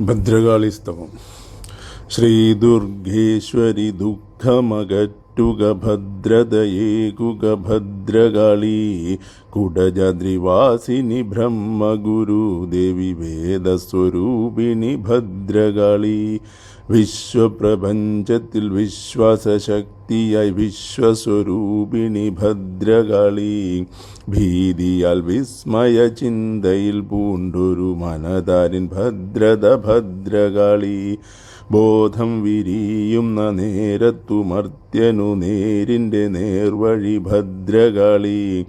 ഭദ്രകാളിസ്തവം ശ്രീദുർഗേശ്വരി ദുഃഖമകറ്റുക ഭദ്രതയേകുക ഭദ്രകാളി കുടജദ്രിവാസിനി ബ്രഹ്മഗുരു ദേവി വേദസ്വരൂപിണി ഭദ്രകാളി. വിശ്വപ്രപഞ്ചത്തിൽ വിശ്വാസശക്തിയായി വിശ്വസ്വരൂപിണി ഭദ്രകാളി. ഭീതിയാൽ വിസ്മയ ചിന്തയിൽ പൂണ്ടൊരു മനതാരിൻ ഭദ്രത ഭദ്രകാളി. ബോധം വിരിയുന്ന നേരത്തു മർത്യനു നേരിന്റെ നേർവഴി ഭദ്രകാളി.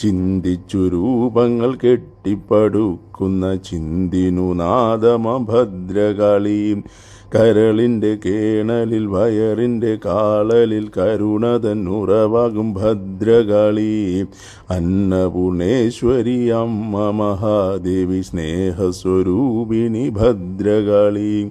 ചിന്തിച്ചു രൂപങ്ങൾ കെട്ടിപ്പടുക്കുന്ന ചിന്തിനു നാദമ ഭദ്രകാളി കരളിന്റെ കേണലിൽ വയറിന്റെ കാളലിൽ കരുണതൻ ഉറവാകും ഭദ്രകളി. അന്നപുണേശ്വരി അമ്മ മഹാദേവി സ്നേഹസ്വരൂപിണി ഭദ്രകാളി.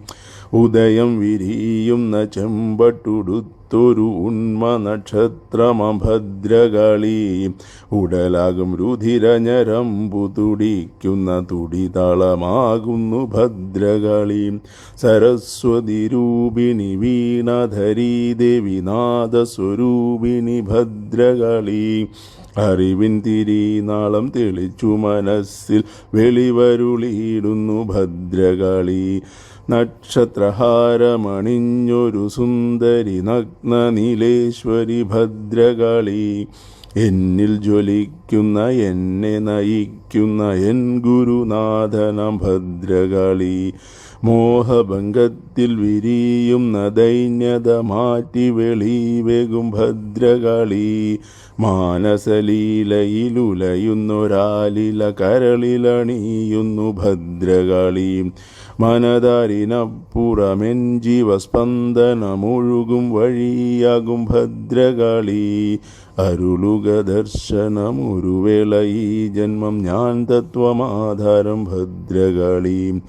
ഉദയം വിരിയുന്ന ചെമ്പട്ടുടുത്തൊരു ഉണ്മ നക്ഷത്രമഭദ്രകളി. ഉടലാകും രുധിരഞ്ഞരമ്പു തുടിക്കുന്ന തുടിതാളമാകുന്നു ഭദ്രകളി. സരസ്വതി രൂപിണി വീണധരീ ദേവിനാഥ സ്വരൂപിണി ഭദ്രകാളി. അറിവിൻ തിരിനാളം തെളിച്ചു മനസ്സിൽ വെളിവരുളിയിടുന്നു ഭദ്രകാളി. നക്ഷത്രഹാരമണിഞ്ഞൊരു സുന്ദരി നഗ്ന നീലേശ്വരി ഭദ്രകാളി. എന്നിൽ ജ്വലിക്കുന്ന എന്നെ നയിക്കുന്ന എൻ ഗുരുനാഥന ഭദ്രകാളി. മോഹഭംഗത്തിൽ വിരിയുന്ന ദൈന്യത മാറ്റി വെളിവേകും ഭദ്രകാളി. മാനസലീലയിലുലയുന്നൊരാലില കരളിലണിയുന്നു ഭദ്രകാളി. മനതാരിനപ്പുറമെൻ ജീവസ്പന്ദനമൊഴുകും വഴിയാകും ഭദ്രകാളി. അരുളുക ദർശനമൊരു വേള ഈ ജന്മം ഞാൻ തത്വമാധാരം ഭദ്രകാളി.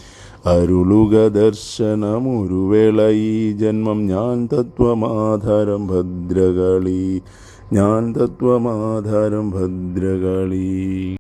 അരുളുക ദർശനമൊരുവേള ഈ ജന്മം ഞാൻ തത്വമാധാരം ഭദ്രകാളി. ഞാൻ തത്വമാധാരം ഭദ്രകാളി.